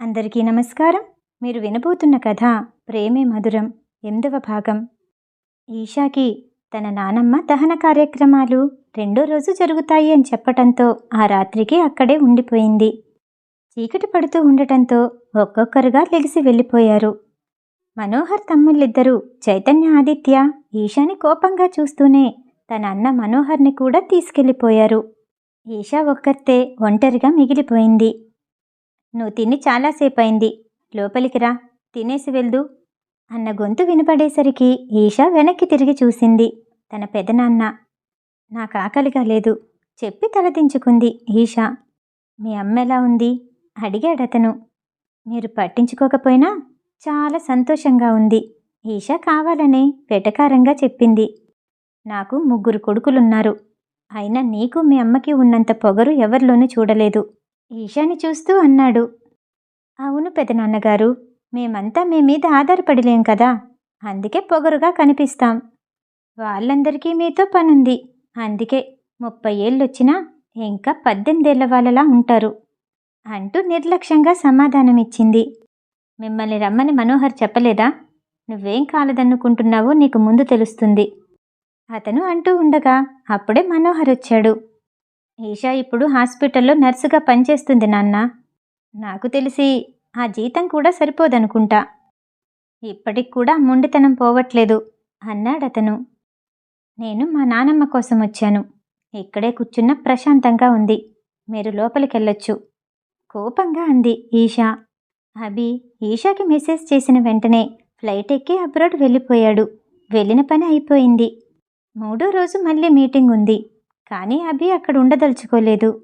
అందరికీ నమస్కారం. మీరు వినబోతున్న కథ ప్రేమే మధురం ఎనిమిదవ భాగం. ఈషాకి తన నానమ్మ దహన కార్యక్రమాలు రెండో రోజు జరుగుతాయి అని చెప్పటంతో ఆ రాత్రికి అక్కడే ఉండిపోయింది. చీకటి పడుతూ ఉండటంతో ఒక్కొక్కరుగా లెగిసి వెళ్ళిపోయారు. మనోహర్ తమ్ముళ్ళిద్దరూ చైతన్య ఆదిత్య ఈషాని కోపంగా చూస్తూనే తన అన్న మనోహర్ని కూడా తీసుకెళ్ళిపోయారు. ఈషా ఒక్కతే ఒంటరిగా మిగిలిపోయింది. నువ్వు తిని చాలాసేపు అయింది లోపలికి రా. తినేసి వెళ్దు. అన్న గొంతు వినపడేసరికి ఈషా వెనక్కి తిరిగి చూసింది తన పెదనాన్న. నాకు ఆకలిగా లేదు. చెప్పి తలదించుకుంది ఈషా. మీ అమ్మ ఎలా ఉంది? అడిగాడతను మీరు పట్టించుకోకపోయినా చాలా సంతోషంగా ఉంది. ఈషా కావాలనే వెటకారంగా చెప్పింది. నాకు ముగ్గురు కొడుకులున్నారు. అయినా నీకు మీ అమ్మకి ఉన్నంత పొగరు ఎవరిలోనూ చూడలేదు. ఈశాని చూస్తూ అన్నాడు. అవును పెదనాన్నగారు మేమంతా మీ మీద ఆధారపడిలేం కదా అందుకే పొగరుగా కనిపిస్తాం. వాళ్ళందరికీ మీతో పనుంది అందుకే ముప్పై ఏళ్ళొచ్చినా ఇంకా పద్దెనిమిదేళ్ళ వాళ్ళలా ఉంటారు అంటూ నిర్లక్ష్యంగా సమాధానమిచ్చింది. మిమ్మల్ని రమ్మని మనోహర్ చెప్పలేదా? నువ్వేం కాలదన్నుకుంటున్నావో నీకు ముందు తెలుస్తుంది. అతను అంటూ ఉండగా అప్పుడే మనోహర్ వచ్చాడు ఈషా ఇప్పుడు హాస్పిటల్లో నర్సుగా పనిచేస్తుంది నాన్న. నాకు తెలిసి ఆ జీతం కూడా సరిపోదనుకుంటా. ఇప్పటికి కూడా మొండితనం పోవట్లేదు అన్నాడతను నేను మా నానమ్మ కోసం వచ్చాను. ఇక్కడే కూర్చున్న ప్రశాంతంగా ఉంది. మీరు లోపలికెళ్ళొచ్చు. కోపంగా అంది ఈషా. అభి ఈషాకి మెసేజ్ చేసిన వెంటనే ఫ్లైట్ ఎక్కి అబ్రాడ్ వెళ్ళిపోయాడు. వెళ్ళిన పని అయిపోయింది. మూడో రోజు మళ్ళీ మీటింగ్ ఉంది. కానీ అభి అక్కడ ఉండదలుచుకోలేదు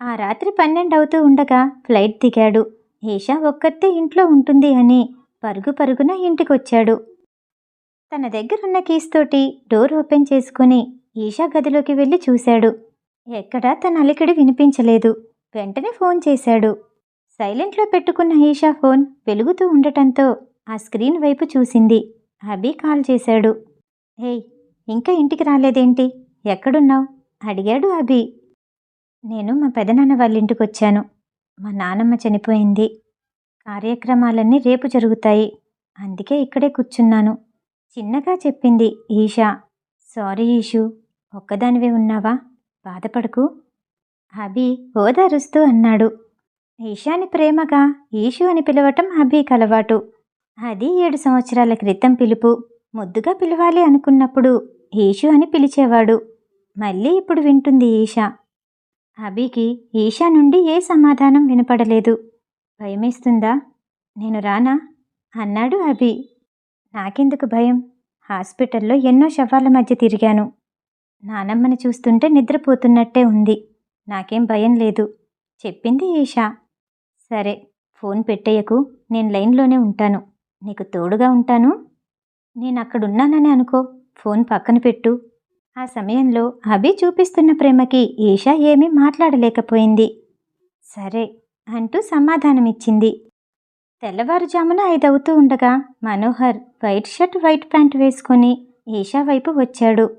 ఆ రాత్రి పన్నెండు అవుతూ ఉండగా ఫ్లైట్ దిగాడు. ఈషా ఒక్కతే ఇంట్లో ఉంటుంది అని పరుగు పరుగున ఇంటికొచ్చాడు. తన దగ్గరున్న కీస్ తోటి డోర్ ఓపెన్ చేసుకుని ఈషా గదిలోకి వెళ్ళి చూశాడు. ఎక్కడా తన అలికిడి వినిపించలేదు. వెంటనే ఫోన్ చేశాడు. సైలెంట్లో పెట్టుకున్న ఈషా ఫోన్ వెలుగుతూ ఉండటంతో ఆ స్క్రీన్ వైపు చూసింది. అభి కాల్ చేశాడు. హేయ్ ఇంకా ఇంటికి రాలేదేంటి? ఎక్కడున్నావు? అడిగాడు అభి. నేను మా పెదనాన్న వాళ్ళ ఇంటికి వచ్చాను మా నానమ్మ చనిపోయింది. కార్యక్రమాలన్నీ రేపు జరుగుతాయి. అందుకే ఇక్కడే కూర్చున్నాను. చిన్నగా చెప్పింది ఈషా. సారీ ఈషు ఒక్కదానివే ఉన్నావా? బాధపడకు. అభి ఓదారుస్తూ అన్నాడు. ఈషాని ప్రేమగా ఈషు అని పిలవటం అభికి అలవాటు. అది ఏడు సంవత్సరాల క్రితం పిలుపు. ముద్దుగా పిలవాలి అనుకున్నప్పుడు ఈషు అని పిలిచేవాడు. మళ్ళీ ఇప్పుడు వింటుంది ఈషా. అభికి ఈషా నుండి ఏ సమాధానం వినపడలేదు. భయమేస్తుందా? నేను రానా? అన్నాడు అభి. నాకెందుకు భయం? హాస్పిటల్లో ఎన్నో శవాల మధ్య తిరిగాను. నానమ్మని చూస్తుంటే నిద్రపోతున్నట్టే ఉంది. నాకేం భయం లేదు. చెప్పింది ఈషా. సరే ఫోన్ పెట్టేయకు. నేను లైన్లోనే ఉంటాను. నీకు తోడుగా ఉంటాను. నేను అక్కడున్నానని అనుకో. ఫోన్ పక్కన పెట్టు. ఆ సమయంలో అభి చూపిస్తున్న ప్రేమకి ఈషా ఏమీ మాట్లాడలేకపోయింది. సరే అంటూ సమాధానమిచ్చింది. తెల్లవారుజామున ఐదవుతూ ఉండగా Manohar white shirt white pant వేసుకొని ఈషా వైపు వచ్చాడు.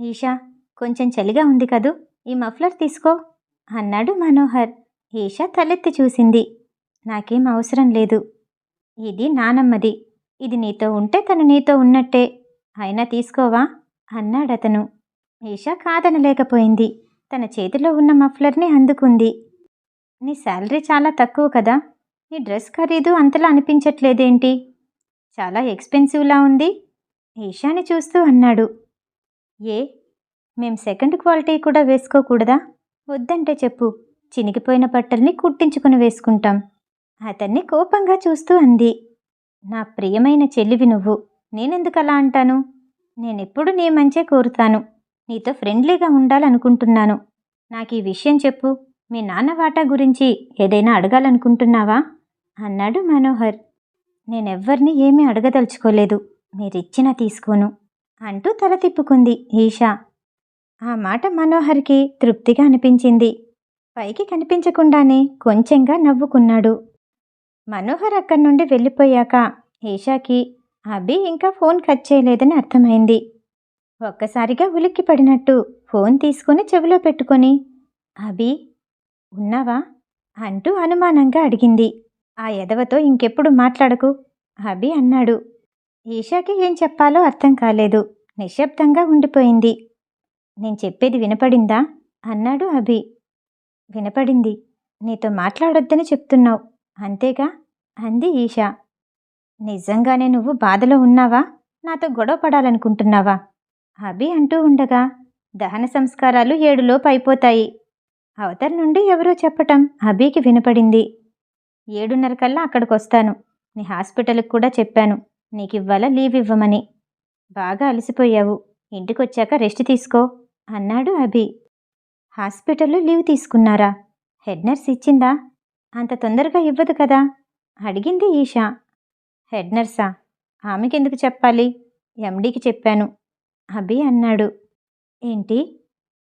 ఈషా కొంచెం చలిగా ఉంది కదూ? ఈ మఫ్లర్ తీసుకో అన్నాడు మనోహర్. ఈషా తలెత్తి చూసింది. నాకేం అవసరం లేదు. ఇది నానమ్మది ఇది నీతో ఉంటే తను నీతో ఉన్నట్టే. అయినా తీసుకోవా? అన్నాడతను. ఈషా కాదనలేకపోయింది తన చేతిలో ఉన్న మఫ్లర్ని అందుకుంది. నీ శాలరీ చాలా తక్కువ కదా. నీ డ్రెస్ ఖరీదు అంతలా అనిపించట్లేదేంటి? చాలా ఎక్స్పెన్సివ్లా ఉంది. ఈషాని చూస్తూ అన్నాడు. ఏ? మేం సెకండ్ క్వాలిటీ కూడా వేసుకోకూడదా? వద్దంటే చెప్పు. చినిగిపోయిన బట్టల్ని కుట్టించుకుని వేసుకుంటాం. అతన్ని కోపంగా చూస్తూ అంది. నా ప్రియమైన చెల్లివి నువ్వు. నేనెందుకు అలా అంటాను? నేనెప్పుడు నీ మంచే కోరుతాను. నీతో ఫ్రెండ్లీగా ఉండాలనుకుంటున్నాను. నాకు ఈ విషయం చెప్పు. మీ నాన్న వాటా గురించి ఏదైనా అడగాలనుకుంటున్నావా? అన్నాడు మనోహర్. నేనెవ్వరిని ఏమీ అడగదలుచుకోలేదు. మీరిచ్చినా తీసుకోను అంటూ తల తిప్పుకుంది ఈషా. ఆ మాట మనోహర్కి తృప్తిగా అనిపించింది. పైకి కనిపించకుండానే కొంచెంగా నవ్వుకున్నాడు. మనోహర్ అక్కడి నుండి వెళ్ళిపోయాక ఈషాకి అభి ఇంకా ఫోన్ కట్ చేయలేదని అర్థమైంది. ఒక్కసారిగా ఉలిక్కి పడినట్టు ఫోన్ తీసుకుని చెవిలో పెట్టుకొని అభి ఉన్నావా? అంటూ అనుమానంగా అడిగింది. ఆ ఎదవతో ఇంకెప్పుడు మాట్లాడకు? అభి అన్నాడు. ఈషాకి ఏం చెప్పాలో అర్థం కాలేదు. నిశ్శబ్దంగా ఉండిపోయింది. నేను చెప్పేది వినపడిందా? అన్నాడు అభి. వినపడింది. నీతో మాట్లాడొద్దని చెప్తున్నావు. అంతేగా? అంది ఈషా. నిజంగానే నువ్వు బాధలో ఉన్నావా? నాతో గొడవ పడాలనుకుంటున్నావా? అభి అంటూ ఉండగా దహన సంస్కారాలు ఏడులోపు అయిపోతాయి. అవతల నుండి ఎవరో చెప్పటం అభికి వినపడింది. ఏడున్నర కల్లా అక్కడికి వస్తాను నీ హాస్పిటల్కి కూడా చెప్పాను. నీకు ఇవ్వాల లీవ్ ఇవ్వమని. బాగా అలసిపోయావు. ఇంటికొచ్చాక రెస్ట్ తీసుకో అన్నాడు అభి హాస్పిటల్లో లీవ్ తీసుకున్నారా? హెడ్ నర్స్ ఇచ్చిందా? అంత తొందరగా ఇవ్వదు కదా? అడిగింది ఈషా. హెడ్ నర్సా? ఆమెకెందుకు చెప్పాలి? ఎండీకి చెప్పాను. అభి అన్నాడు. ఏంటి?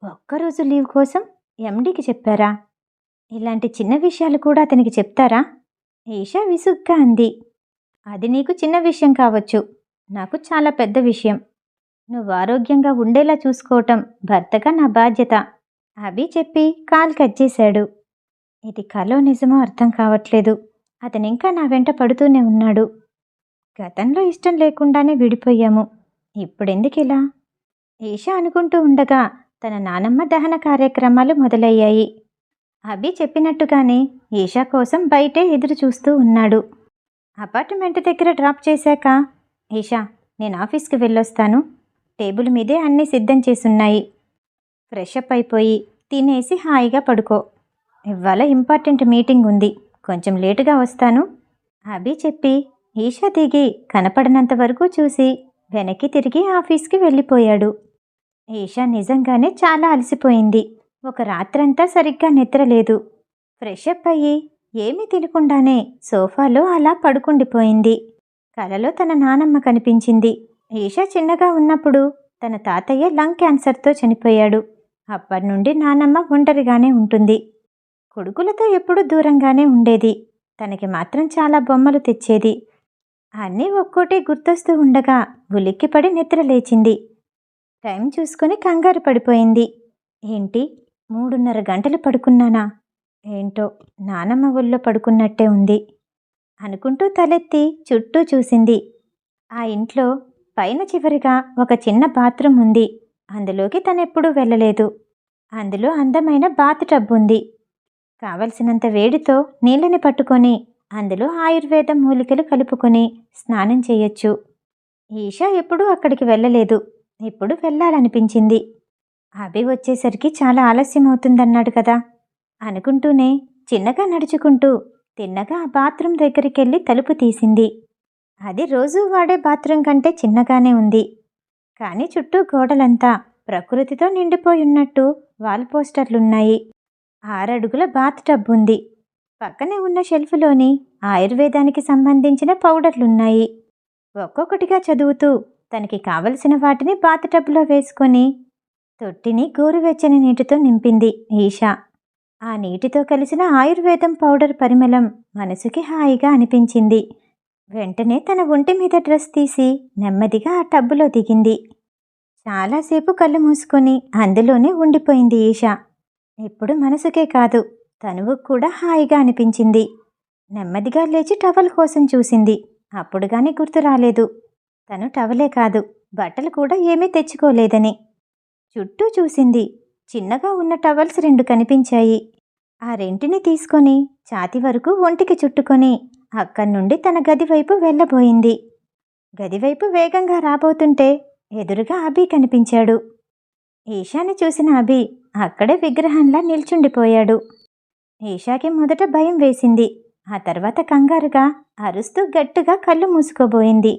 ఒక్కరోజు లీవ్ కోసం ఎండీకి చెప్పారా? ఇలాంటి చిన్న విషయాలు కూడా అతనికి చెప్తారా? ఈషా విసుగ్గా అంది. అది నీకు చిన్న విషయం కావచ్చు. నాకు చాలా పెద్ద విషయం. నువ్వు ఆరోగ్యంగా ఉండేలా చూసుకోవటం భర్తగా నా బాధ్యత. అభి చెప్పి కాల్ కట్ చేశాడు. ఇది కలో నిజమో అర్థం కావట్లేదు. అతనింకా నా వెంట పడుతూనే ఉన్నాడు. గతంలో ఇష్టం లేకుండానే విడిపోయాము. ఇప్పుడెందుకిలా? ఈషా అనుకుంటూ ఉండగా తన నానమ్మ దహన కార్యక్రమాలు మొదలయ్యాయి. అభి చెప్పినట్టుగానే ఈషా కోసం బయటే ఎదురు చూస్తూ ఉన్నాడు. అపార్ట్మెంట్ దగ్గర డ్రాప్ చేశాక ఈషా నేను ఆఫీస్కి వెళ్ళొస్తాను. టేబుల్ మీదే అన్నీ సిద్ధం చేసున్నాయి. ఫ్రెష్ అప్ అయిపోయి తినేసి హాయిగా పడుకో. ఇవాళ ఇంపార్టెంట్ మీటింగ్ ఉంది. కొంచెం లేటుగా వస్తాను. అభి చెప్పి ఈషా దిగి కనపడనంత వరకు చూసి వెనక్కి తిరిగి ఆఫీస్కి వెళ్ళిపోయాడు. ఈషా నిజంగానే చాలా అలసిపోయింది. ఒక రాత్రంతా సరిగ్గా నిద్రలేదు. ఫ్రెషప్ అయ్యి ఏమీ తినకుండానే సోఫాలో అలా పడుకుండిపోయింది. కలలో తన నానమ్మ కనిపించింది. ఈషా చిన్నగా ఉన్నప్పుడు తన తాతయ్య లంగ్ క్యాన్సర్తో చనిపోయాడు. అప్పటి నుండి నానమ్మ ఒంటరిగానే ఉంటుంది. కొడుకులతో ఎప్పుడూ దూరంగానే ఉండేది. తనకి మాత్రం చాలా బొమ్మలు తెచ్చేది. అన్నీ ఒక్కోటి గుర్తొస్తూ ఉండగా ఉలిక్కిపడి నిద్ర లేచింది. టైం చూసుకొని కంగారు పడిపోయింది. ఏంటి? మూడున్నర గంటలు పడుకున్నానా? ఏంటో నానమ్మ ఒళ్ళో పడుకున్నట్టే ఉంది. అనుకుంటూ తలెత్తి చుట్టూ చూసింది. ఆ ఇంట్లో పైన చివరిగా ఒక చిన్న బాత్రూమ్ ఉంది. అందులోకి తనెప్పుడూ వెళ్ళలేదు. అందులో అందమైన బాత్ టబ్ ఉంది. కావలసినంత వేడితో నీళ్ళని పట్టుకొని అందులో ఆయుర్వేద మూలికలు కలుపుకొని స్నానం చేయొచ్చు. ఈషా ఎప్పుడూ అక్కడికి వెళ్ళలేదు. ఇప్పుడు వెళ్ళాలనిపించింది. అభి వచ్చేసరికి చాలా ఆలస్యం అవుతుందన్నాడు కదా. అనుకుంటూనే చిన్నగా నడుచుకుంటూ తిన్నగా ఆ బాత్రూమ్ దగ్గరికెళ్ళి తలుపు తీసింది. అది రోజూ వాడే బాత్రూమ్ కంటే చిన్నగానే ఉంది. కానీ చుట్టూ గోడలంతా ప్రకృతితో నిండిపోయి ఉన్నట్టు వాల్ పోస్టర్లున్నాయి. ఆరడుగుల బాత్ టబ్ ఉంది పక్కనే ఉన్న షెల్ఫ్లోని ఆయుర్వేదానికి సంబంధించిన పౌడర్లున్నాయి. ఒక్కొక్కటిగా చదువుతూ తనకి కావలసిన వాటిని బాత్ టబ్లో వేసుకొని తొట్టిని గోరువెచ్చని నీటితో నింపింది ఈషా. ఆ నీటితో కలిసిన ఆయుర్వేదం పౌడర్ పరిమళం మనసుకి హాయిగా అనిపించింది. వెంటనే తన ఒంటి మీద డ్రెస్ తీసి నెమ్మదిగా ఆ టబ్బులో దిగింది. చాలాసేపు కళ్ళు మూసుకొని అందులోనే ఉండిపోయింది ఈషా. ఇప్పుడు మనసుకే కాదు తనువు కూడా హాయిగా అనిపించింది. నెమ్మదిగా లేచి టవల్ కోసం చూసింది. అప్పుడుగానే గుర్తు రాలేదు. తను టవలే కాదు బట్టలు కూడా ఏమీ తెచ్చుకోలేదని. చుట్టూ చూసింది. చిన్నగా ఉన్న టవల్స్ రెండు కనిపించాయి. ఆ రెంటిని తీసుకొని ఛాతి వరకు ఒంటికి చుట్టుకొని అక్కడి నుండి తన గది వైపు వెళ్ళబోయింది. గదివైపు వేగంగా రాబోతుంటే ఎదురుగా అభి కనిపించాడు. ఈషాని చూసిన అభి అక్కడే విగ్రహంలా నిల్చుండిపోయాడు. ఈషాకి మొదట భయం వేసింది. ఆ తర్వాత కంగారుగా అరుస్తూ గట్టిగా కళ్ళు మూసుకోబోయింది.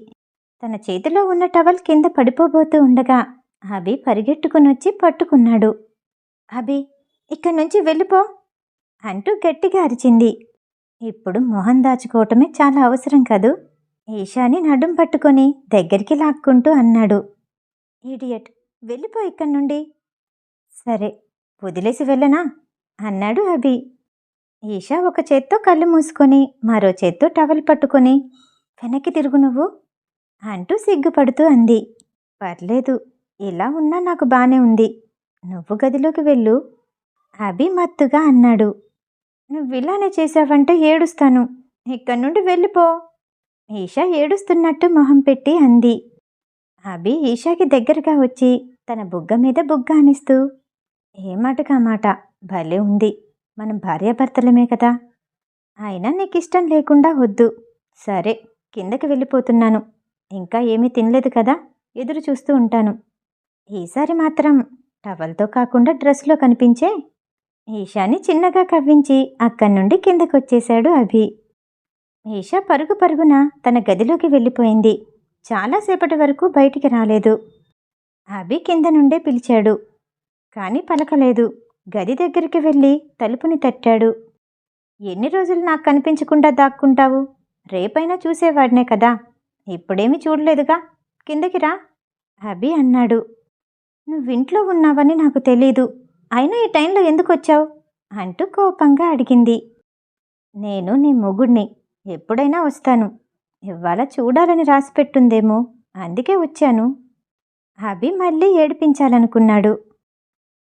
తన చేతిలో ఉన్న టవల్ కింద పడిపోబోతూ ఉండగా అభి పరిగెట్టుకునొచ్చి పట్టుకున్నాడు. అభి ఇక్కడి నుంచి వెళ్ళిపో అంటూ గట్టిగా అరిచింది. ఇప్పుడు మొహం దాచుకోవటమే చాలా అవసరం కదూ? ఈషాని నడుం పట్టుకొని దగ్గరికి లాక్కుంటూ అన్నాడు. ఈడియట్ వెళ్ళిపో ఇక్కడి నుండి. సరే వదిలేసి వెళ్ళనా? అన్నాడు అభి. ఈషా ఒక చేత్తో కళ్ళు మూసుకొని మరో చేత్తో టవల్ పట్టుకొని వెనక్కి తిరుగు నువ్వు అంటూ సిగ్గుపడుతూ అంది. పర్లేదు ఇలా ఉన్నా నాకు బానే ఉంది. నువ్వు గదిలోకి వెళ్ళు అభి మత్తుగా అన్నాడు. నువ్వు ఇలానే చేశావంటే ఏడుస్తాను. ఇక్కడి నుండి వెళ్ళిపో ఈషా ఏడుస్తున్నట్టు మొహం పెట్టి అంది. అభి ఈషాకి దగ్గరగా వచ్చి తన బుగ్గ మీద బుగ్గ అనిస్తూ ఏ మాటకా మాట? భలే ఉంది. మనం భార్యాభర్తలమే కదా. అయినా నీకు ఇష్టం లేకుండా వద్దు. సరే కిందకి వెళ్ళిపోతున్నాను. ఇంకా ఏమీ తినలేదు కదా? ఎదురు చూస్తూ ఉంటాను. ఈసారి మాత్రం టవల్తో కాకుండా డ్రెస్లో కనిపించే ఈషాని చిన్నగా కవ్వించి అక్కడి నుండి కిందకొచ్చేశాడు అభి. ఈషా పరుగు పరుగున తన గదిలోకి వెళ్ళిపోయింది. చాలాసేపటి వరకు బయటికి రాలేదు. అభి కింద నుండే పిలిచాడు. కానీ పలకలేదు. గది దగ్గరికి వెళ్ళి తలుపుని తట్టాడు. ఎన్ని రోజులు నాకు కనిపించకుండా దాక్కుంటావు? రేపైనా చూసేవాడినే కదా. ఇప్పుడేమీ చూడలేదుగా. కిందకి రా. అభి అన్నాడు. నువ్వింట్లో ఉన్నావని నాకు తెలీదు. అయినా ఈ టైంలో ఎందుకు వచ్చావు అంటూ కోపంగా అడిగింది. నేను నీ మొగుడిని. ఎప్పుడైనా వస్తాను. ఇవాళ చూడాలని రాసిపెట్టుందేమో. అందుకే వచ్చాను. అభి మళ్ళీ ఏడిపించాలనుకున్నాడు.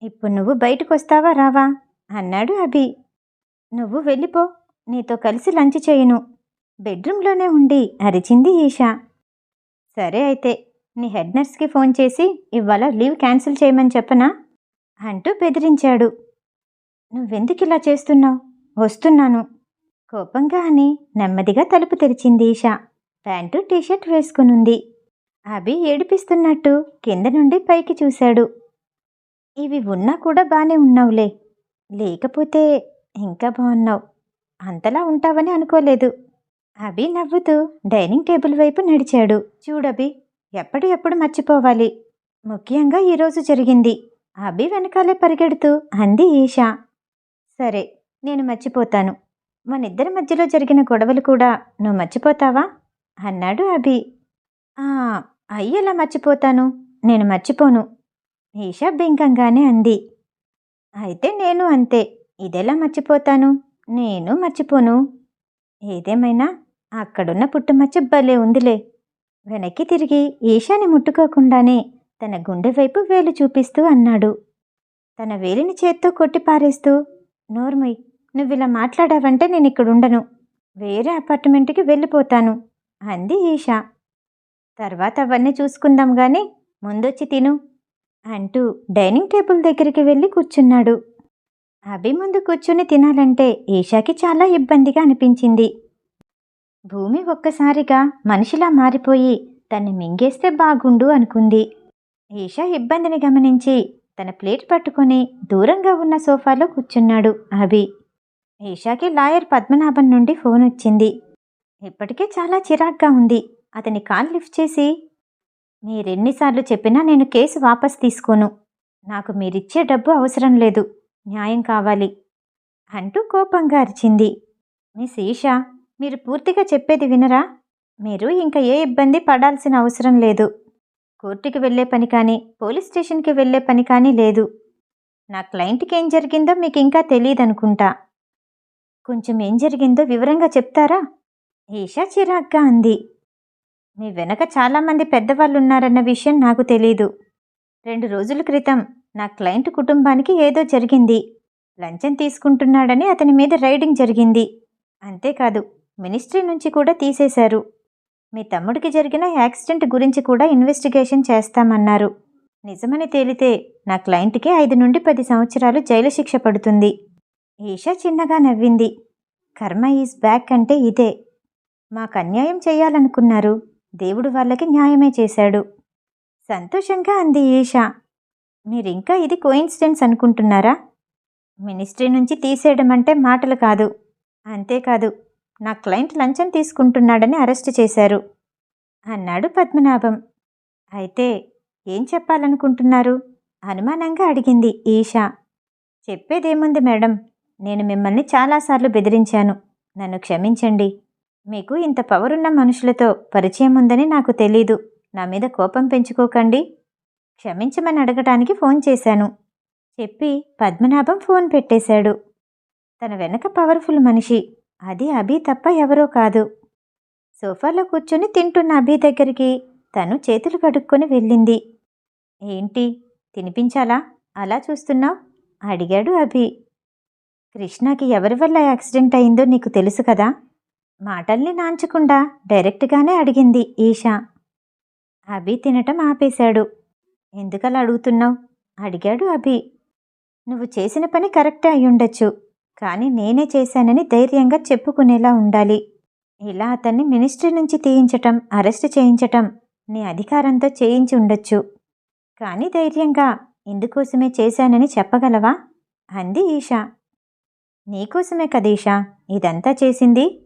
ఇప్పుడు నువ్వు బయటకు వస్తావా రావా? అన్నాడు అభి. నువ్వు వెళ్ళిపో నీతో కలిసి లంచ్ చేయను. బెడ్రూమ్లోనే ఉండి అరిచింది ఈషా. సరే అయితే నీ హెడ్ నర్స్కి ఫోన్ చేసి ఇవాళ లీవ్ క్యాన్సిల్ చేయమని చెప్పనా? అంటూ బెదిరించాడు. నువ్వెందుకు ఇలా చేస్తున్నావు? వస్తున్నాను. కోపంగా అని నెమ్మదిగా తలుపు తెరిచింది ఈషా. ప్యాంటు టీషర్ట్ వేసుకునుంది. అభి ఏడిపిస్తున్నట్టు కింద నుండి పైకి చూశాడు. ఇవి ఉన్నా కూడా బానే ఉన్నావులే. లేకపోతే ఇంకా బాగున్నావు అంతలా ఉంటావని అనుకోలేదు. అభి నవ్వుతూ డైనింగ్ టేబుల్ వైపు నడిచాడు. చూడభి ఎప్పటి ఎప్పుడు మర్చిపోవాలి. ముఖ్యంగా ఈరోజు జరిగింది. అభి వెనకాలే పరిగెడుతూ అంది ఈషా. సరే నేను మర్చిపోతాను. మనిద్దరి మధ్యలో జరిగిన గొడవలు కూడా నువ్వు మర్చిపోతావా? అన్నాడు అభి. ఆ ఎలా మర్చిపోతాను? నేను మర్చిపోను. ఈషా బింకంగానే అంది. అయితే నేను అంతే. ఇదెలా మర్చిపోతాను? నేను మర్చిపోను. ఏదేమైనా అక్కడున్న పుట్టుమచ్చ భలే ఉందిలే. వెనక్కి తిరిగి ఈషాని ముట్టుకోకుండానే తన గుండె వైపు వేలు చూపిస్తూ అన్నాడు. తన వేలిని చేత్తో కొట్టి పారేస్తూ నోర్మయ్ నువ్విలా మాట్లాడావంటే నేను ఇక్కడుండను. వేరే అపార్ట్మెంట్కి వెళ్ళిపోతాను అంది ఈషా. తర్వాత అవన్నీ చూసుకుందాం గాని ముందొచ్చి తిను. అంటూ డైనింగ్ టేబుల్ దగ్గరికి వెళ్ళి కూర్చున్నాడు. అభి ముందు కూర్చుని తినాలంటే ఈషాకి చాలా ఇబ్బందిగా అనిపించింది. భూమి ఒక్కసారిగా మనిషిలా మారిపోయి తన్ని మింగేస్తే బాగుండు అనుకుంది. ఈషా ఇబ్బందిని గమనించి తన ప్లేట్ పట్టుకొని దూరంగా ఉన్న సోఫాలో కూర్చున్నాడు అభి. ఈషాకి లాయర్ పద్మనాభం నుండి ఫోన్ వచ్చింది. ఇప్పటికే చాలా చిరాగ్గా ఉంది. అతని కాల్ లిఫ్ట్ చేసి మీరెన్నిసార్లు చెప్పినా నేను కేసు వాపస్ తీసుకోను. నాకు మీరిచ్చే డబ్బు అవసరం లేదు. న్యాయం కావాలి. అంటూ కోపంగా అరిచింది. మిస్ ఈషా మీరు పూర్తిగా చెప్పేది వినరా? మీరు ఇంకా ఏ ఇబ్బంది పడాల్సిన అవసరం లేదు. కోర్టుకి వెళ్ళే పని కానీ పోలీస్ స్టేషన్కి వెళ్ళే పని కానీ లేదు. నా క్లయింట్కి ఏం జరిగిందో మీకు ఇంకా తెలియదనుకుంటా కొంచెం ఏం జరిగిందో వివరంగా చెప్తారా? ఈషా చిరాగ్గా అంది. మీ వెనక చాలామంది పెద్దవాళ్ళు ఉన్నారన్న విషయం నాకు తెలీదు. రెండు రోజుల క్రితం నా క్లయింట్ కుటుంబానికి ఏదో జరిగింది. లంచం తీసుకుంటున్నాడని అతని మీద రైడింగ్ జరిగింది. అంతేకాదు మినిస్ట్రీ నుంచి కూడా తీసేశారు. మీ తమ్ముడికి జరిగిన యాక్సిడెంట్ గురించి కూడా ఇన్వెస్టిగేషన్ చేస్తామన్నారు. నిజమని తేలితే నా క్లయింట్కి ఐదు నుండి పది సంవత్సరాలు జైలు శిక్ష పడుతుంది. ఈషా చిన్నగా నవ్వింది. కర్మ ఈజ్ బ్యాక్ అంటే ఇదే. మాకు అన్యాయం చేయాలనుకున్నారు. దేవుడు వాళ్ళకి న్యాయమే చేశాడు. సంతోషంగా అంది ఈషా. మీరింకా ఇది కోయిన్సిడెన్స్ అనుకుంటున్నారా? మినిస్ట్రీ నుంచి తీసేయడం అంటే మాటలు కాదు. అంతేకాదు నా క్లయింట్ లంచం తీసుకుంటున్నాడని అరెస్ట్ చేశారు. అన్నాడు పద్మనాభం. అయితే ఏం చెప్పాలనుకుంటున్నారు? అనుమానంగా అడిగింది ఈషా. చెప్పేదేముంది మేడం? నేను మిమ్మల్ని చాలాసార్లు బెదిరించాను. నన్ను క్షమించండి. మీకు ఇంత పవర్ ఉన్న మనుషులతో పరిచయం ఉందని నాకు తెలీదు. నా మీద కోపం పెంచుకోకండి. క్షమించమని అడగటానికి ఫోన్ చేశాను. చెప్పి పద్మనాభం ఫోన్ పెట్టేశాడు. తన వెనక పవర్ఫుల్ మనిషి. అది అభి తప్ప ఎవరో కాదు. సోఫాలో కూర్చొని తింటున్న అభి దగ్గరికి తను చేతులు కడుక్కొని వెళ్ళింది. ఏంటి? తినిపించాలా? అలా చూస్తున్నావు? అడిగాడు అభి. కృష్ణకి ఎవరి వల్ల యాక్సిడెంట్ అయిందో నీకు తెలుసు కదా? మాటల్ని నాంచకుండా డైరెక్ట్గానే అడిగింది ఈషా. అభి తినటం ఆపేశాడు. ఎందుకలా అడుగుతున్నావు? అడిగాడు అభి. నువ్వు చేసిన పని కరెక్టే అయ్యుండొచ్చు కానీ నేనే చేశానని ధైర్యంగా చెప్పుకునేలా ఉండాలి. ఇలా అతన్ని మినిస్ట్రీ నుంచి తీయించటం అరెస్ట్ చేయించటం నీ అధికారంతో చేయించి ఉండొచ్చు. కానీ ధైర్యంగా ఇందుకోసమే చేశానని చెప్పగలవా? అంది ఈషా. నీకోసమే కదా ఇదంతా చేసింది?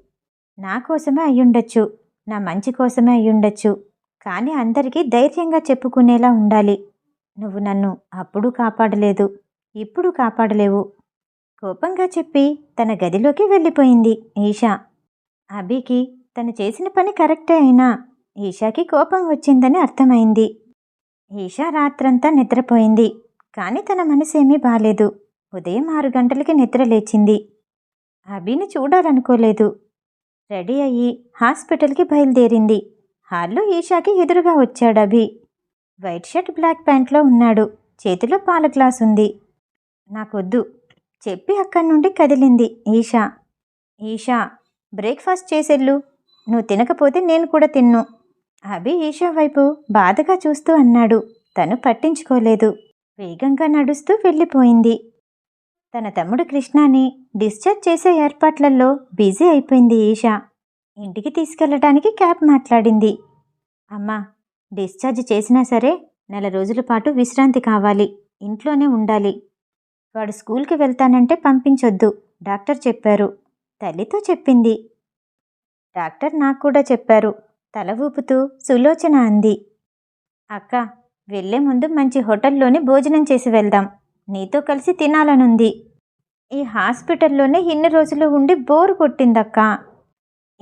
నా కోసమే అయ్యుండొచ్చు నా మంచి కోసమే అయ్యుండొచ్చు కానీ అందరికీ ధైర్యంగా చెప్పుకునేలా ఉండాలి. నువ్వు నన్ను అప్పుడు కాపాడలేదు ఇప్పుడు కాపాడలేవు. కోపంగా చెప్పి తన గదిలోకి వెళ్ళిపోయింది ఈషా. అభికి తను చేసిన పని కరెక్టే అయినా ఈషాకి కోపం వచ్చిందని అర్థమైంది. ఈషా రాత్రంతా నిద్రపోయింది కానీ తన మనసేమీ బాలేదు. ఉదయం ఆరు గంటలకి నిద్ర లేచింది. అభిని చూడాలనుకోలేదు రెడీ అయ్యి హాస్పిటల్కి బయలుదేరింది. హాల్లో ఈషాకి ఎదురుగా వచ్చాడు అభి. వైట్ షర్ట్ బ్లాక్ ప్యాంట్లో ఉన్నాడు. చేతిలో పాల గ్లాస్ ఉంది. నాకొద్దు. చెప్పి అక్కడి నుండి కదిలింది ఈషా. ఈషా బ్రేక్ఫాస్ట్ చేసెళ్ళు. నువ్వు తినకపోతే నేను కూడా తిన్ను. అభి ఈషా వైపు బాధగా చూస్తూ అన్నాడు. తను పట్టించుకోలేదు. వేగంగా నడుస్తూ వెళ్ళిపోయింది. తన తమ్ముడు కృష్ణాని డిశ్చార్జ్ చేసే ఏర్పాట్లలో బిజీ అయిపోయింది ఈషా. ఇంటికి తీసుకెళ్ళడానికి క్యాబ్ మాట్లాడింది. అమ్మా డిశ్చార్జ్ చేసినా సరే నెల రోజుల పాటు విశ్రాంతి కావాలి. ఇంట్లోనే ఉండాలి. వాడు స్కూల్కి వెళ్తానంటే పంపించొద్దు డాక్టర్ చెప్పారు. తల్లితో చెప్పింది. డాక్టర్ నాకు కూడా చెప్పారు. తల ఊపుతూ సులోచన అంది. అక్క వెళ్ళే ముందు మంచి హోటల్లోనే భోజనం చేసి వెళ్దాం. నీతో కలిసి తినాలనుంది. ఈ హాస్పిటల్లోనే ఇన్ని రోజులు ఉండి బోరు కొట్టిందక్క.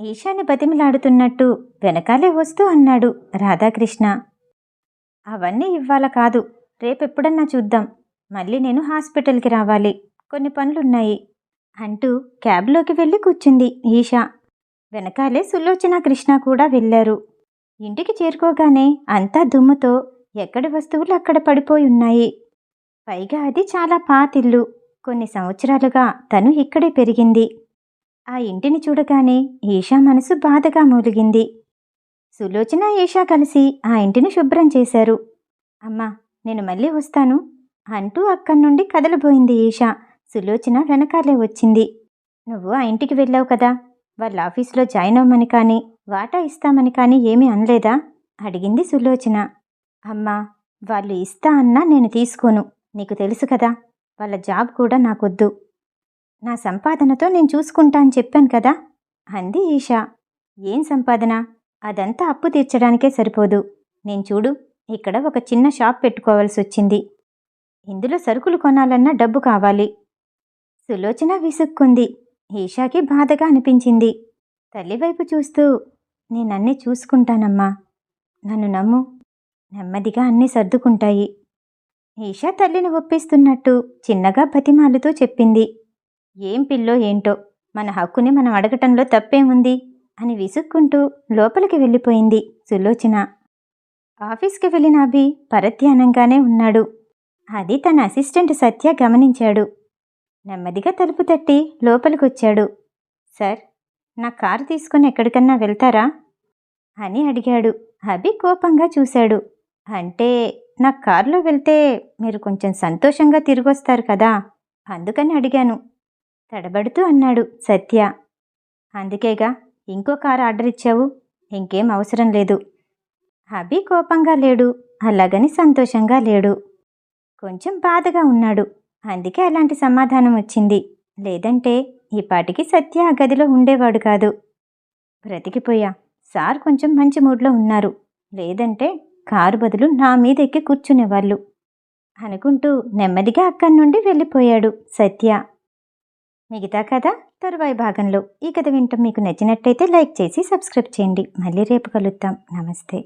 ఈశాని బతిమిలాడుతున్నట్టు వెనకాలే వస్తూ అన్నాడు రాధాకృష్ణ. అవన్నీ ఇవ్వాల కాదు రేపెప్పుడన్నా చూద్దాం. మళ్ళీ నేను హాస్పిటల్కి రావాలి. కొన్ని పనులున్నాయి అంటూ క్యాబ్లోకి వెళ్ళి కూర్చుంది ఈషా. వెనకాలే సులోచన కృష్ణ కూడా వెళ్ళారు. ఇంటికి చేరుకోగానే అంతా దుమ్ముతో ఎక్కడి వస్తువులు అక్కడ పడిపోయి ఉన్నాయి. పైగా అది చాలా పాతిల్లు. కొన్ని సంవత్సరాలుగా తను ఇక్కడే పెరిగింది. ఆ ఇంటిని చూడగానే ఈషా మనసు బాధగా మూలిగింది. సులోచన ఈషా కలిసి ఆ ఇంటిని శుభ్రం చేశారు. అమ్మా నేను మళ్ళీ వస్తాను అంటూ అక్కడి నుండి కదలబోయింది ఈషా. సులోచన వెనకాలే వచ్చింది. నువ్వు ఆ ఇంటికి వెళ్ళావు కదా. వాళ్ళ ఆఫీసులో జాయిన్ అవ్వమని కానీ వాటా ఇస్తామని కానీ ఏమీ అనలేదా? అడిగింది సులోచన. అమ్మా వాళ్ళు ఇస్తా అన్నా నేను తీసుకోను. నీకు తెలుసు కదా వాళ్ళ జాబ్ కూడా నాకొద్దు. నా సంపాదనతో నేను చూసుకుంటా అని చెప్పాను కదా అంది ఈషా. ఏం సంపాదన? అదంతా అప్పు తీర్చడానికే సరిపోదు. నేను చూడు ఇక్కడ ఒక చిన్న షాప్ పెట్టుకోవాల్సి వచ్చింది. ఇందులో సరుకులు కొనాలన్నా డబ్బు కావాలి. సులోచన విసుక్కుంది. ఈషాకి బాధగా అనిపించింది. తల్లివైపు చూస్తూ నేనన్నీ చూసుకుంటానమ్మా. నన్ను నమ్ము. నెమ్మదిగా అన్నీ సర్దుకుంటాయి. ఈషా తల్లిని ఒప్పిస్తున్నట్టు చిన్నగా బతిమాలుతూ చెప్పింది. ఏం పిల్లో ఏంటో మన హక్కుని మనం అడగటంలో తప్పేముంది అని విసుక్కుంటూ లోపలికి వెళ్ళిపోయింది సులోచన. ఆఫీస్కి వెళ్ళిన అభి పరధ్యానంగానే ఉన్నాడు. అది తన అసిస్టెంట్ సత్య గమనించాడు. నెమ్మదిగా తలుపు తట్టి లోపలికొచ్చాడు. సార్ నా కారు తీసుకుని ఎక్కడికన్నా వెళ్తారా? అని అడిగాడు. అభి కోపంగా చూశాడు. అంటే నా కారులో వెళ్తే మీరు కొంచెం సంతోషంగా తిరిగొస్తారు కదా? అందుకని అడిగాను. తడబడుతూ అన్నాడు సత్య. అందుకేగా ఇంకో కారు ఆర్డర్ ఇచ్చావు. ఇంకేం అవసరం లేదు. అభి కోపంగా లేడు. అలాగని సంతోషంగా లేడు. కొంచెం బాధగా ఉన్నాడు. అందుకే అలాంటి సమాధానం వచ్చింది. లేదంటే ఈ పాటికి సత్య ఆ గదిలో ఉండేవాడు కాదు. బ్రతికిపోయా. సార్ కొంచెం మంచి మూడ్లో ఉన్నారు. లేదంటే కారు బదులు నా మీద ఎక్కి కూర్చునేవాళ్ళు. అనుకుంటూ నెమ్మదిగా అక్కడి నుండి వెళ్ళిపోయాడు సత్య. మిగతా కథ తరువాయి భాగంలో. ఈ కథ వింటాం మీకు నచ్చినట్టయితే లైక్ చేసి సబ్స్క్రైబ్ చేయండి. మళ్ళీ రేపు కలుద్దాం. నమస్తే.